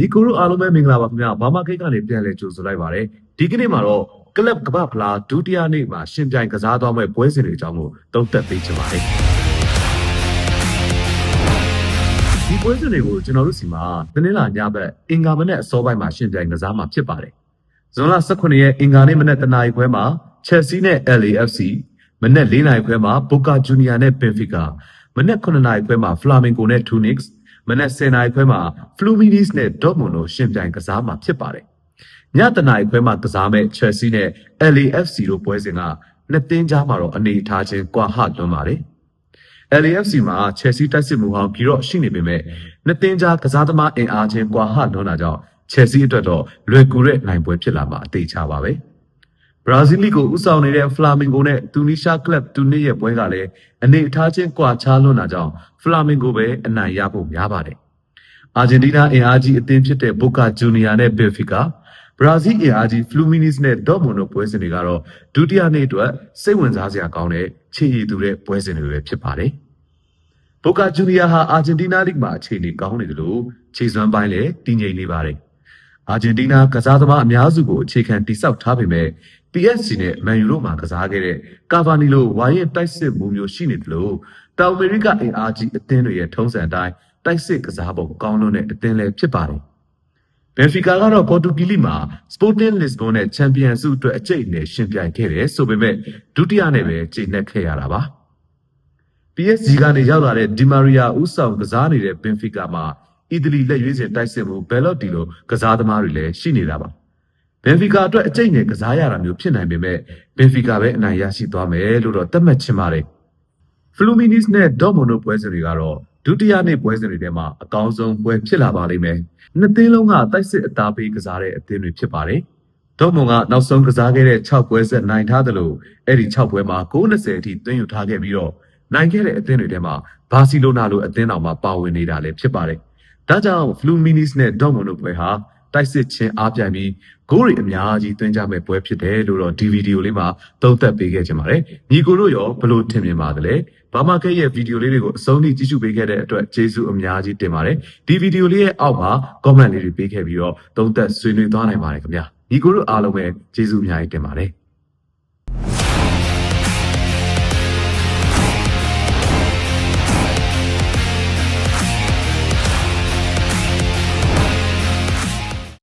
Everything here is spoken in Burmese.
ညီကိုတို့အားလုံးပဲမင်္ဂလာပါခင်ဗျာဘာမကိတ်ကနေပြန်လဲကြိုဆိုလိုက်ပါတယ်ဒီကနေ့မှာတော့ကလပ်ကပ္ပဖလားဒုတိယနေ့မှာရှင်ပြိုင်ကစားသွားမဲ့ပွဲစဉ်တွေအကြောင်းကိုသုံးသပ်ပေးချင်ပါတယ်ဒီပွဲစဉ်တွေကိုကျွန်တော်တို့စီမှာတနင်္လာညဘက်အင်္ဂါမနေ့အစောပိုင်းမှာရှင်ပြိုင်ကစားမှာဖြစ်ပါတယ်ဇွန်လ18ရက်အင်္ဂါနေ့မနေ့တနာရီခွဲမှာ Chelsea နဲ့ LAFC မနေ့4နာရီခွဲမှာ Boca Juniors နဲ့ Benfica မနေ့9နာရီခွဲမှာ Flamengo နဲ့ Tunis မနက်10:00နာရီခွဲမှာ Fluminense နဲ့ Dortmund တို့ရှင်ပြိုင်ကစားမှာဖြစ်ပါတယ်။ညတနာရီခွဲမှာကစားမဲ့ Chelsea နဲ့ LAFC တို့ပွဲစဉ်ကနှစ်သင်းကြားမှာတော့အနေအထားချင်းကွာဟလွန်းပါတယ်။ LAFC မှာ Chelsea တိုက်စစ်မှုဟောင်းပြီးတော့ရှိနေပေမဲ့နှစ်သင်းကြားကစားသမားအင်အားချင်းကွာဟလွန်းတာကြောင့် Chelsea အတွက်တော့လွယ်ကူတဲ့နိုင်ပွဲဖြစ်လာမှာအသေးချပါပဲ။ဘ ရာဇီးလီကိုဥဆောင်နေတဲ့ Flamengo နဲ့တူနီရှားကလပ်တူနစ်ရဲ့ပွဲကလည်းအနေအထားချင်းကွာခြားလွန်းတာကြောင့် Flamengo ပဲအနိုင်ရဖို့များပါတယ်။အာဂျင်တီးနားအင်အားကြီးအသင်းဖြစ်တဲ့ Boca Juniors နဲ့ Benfica ဘရာဇီးအင်အားကြီး Fluminense နဲ့ Dortmund တို့ပွဲစဉ်တွေကတော့ဒုတိယနေ့အတွက်စိတ်ဝင်စားစရာကောင်းတဲ့ခြေရည်သူတဲ့ပွဲစဉ်တွေပဲဖြစ်ပါတယ်။ Boca Juniors ဟာအာဂျင်တီးနားလိဂ်မှာအခြေအနေကောင်းနေတယ်လို့ခြေစွမ်းပိုင်းလည်းတည်ငြိမ်နေပါတယ်။အာဂျင်တီးနားကစားသမားအများစုကိုအခြေခံတိစောက်ထားပေမဲ့ PSG နဲ့ Man U တို့မှကစားခဲ့တဲ့ကာဗာနီလိုဝါရင်တိုက်စစ်မှုမျိုးရှိနေတယ်လို့တောင်အမေရိကအင်အားကြီးအသင်းတွေရဲ့ထုံးစံအတိုင်းတိုက်စစ်ကစားပုံကောင်းလွန်းတဲ့အသင်းလည်းဖြစ်ပါတယ်။ Benfica ကတော့ပေါ်တူဂီလိမှာ Sporting Lisbon နဲ့ Champions ဆုအတွက်အကျိတ်နဲ့ရှင်ပြိုင်ခဲ့တယ်ဆိုပေမဲ့ဒုတိယနဲ့ပဲကျေနပ်ခဲ့ရတာပါ။ PSG ကနေရောက်လာတဲ့ဒီမာရီယာဦးဆောင်ကစားနေတဲ့ Benfica မှာအီတလီလက်ရွေးစင်တိုက်စစ်မှုဘယ်လော့တီလိုကစားသမားတွေလည်းရှိနေတာပါ။ Benfica အတွက်အကျိတ်နဲ့ကစားရတာမျိုးဖြစ်နိုင်ပေမဲ့ Benfica ပဲအနိုင်ရရှိသွားမယ်လို့တော့သတ်မှတ်ချင်ပါတယ်။ Fluminense နဲ့ Dortmund တို့ပွဲစဉ်တွေကတော့ဒုတိယနေ့ပွဲစဉ်တွေထဲမှာအကောင်းဆုံးပွဲဖြစ်လာပါလိမ့်မယ်။နှစ်သင်းလုံးကတိုက်စစ်အသားပေးကစားတဲ့အသင်းတွေဖြစ်ပါတယ်။ Dortmund ကနောက်ဆုံးကစားခဲ့တဲ့6ပွဲဆက်နိုင်ထားတယ်လို့အဲ့ဒီ6ပွဲမှာ90အထိသွင်းယူထားခဲ့ပြီးတော့နိုင်ခဲ့တဲ့အသင်းတွေထဲမှာဘာစီလိုနာလိုအသင်းတော်မှာပါဝင်နေတာလည်းဖြစ်ပါတယ်။ဒါကြောင့် Fluminense နဲ့ Dortmund တို့ပွဲဟာ တိုက်စစ်ချင်းအားပြိုင်ပြီးဂိုးတွေအများကြီးသွင်းကြမဲ့ပွဲဖြစ်တယ်လို့တော့ဒီဗီဒီယိုလေးမှာသုံးသပ်ပေးခဲ့ချင်ပါတယ်။ညီကိုတို့ရောဘလို့ထင်မြင်ပါသလဲ။ဘာမကဲရဲ့ဗီဒီယိုလေးတွေကိုအဆုံးထိကြည့်ရှုပေးခဲ့တဲ့အတွက်ကျေးဇူးအများကြီးတင်ပါတယ်။ဒီဗီဒီယိုလေးရဲ့အောက်မှာ comment လေးတွေပေးခဲ့ပြီးတော့သုံးသပ်ဆွေးနွေးသွားနိုင်ပါတယ်ခင်ဗျာ။ညီကိုတို့အားလုံးပဲကျေးဇူးအများကြီးတင်ပါတယ်။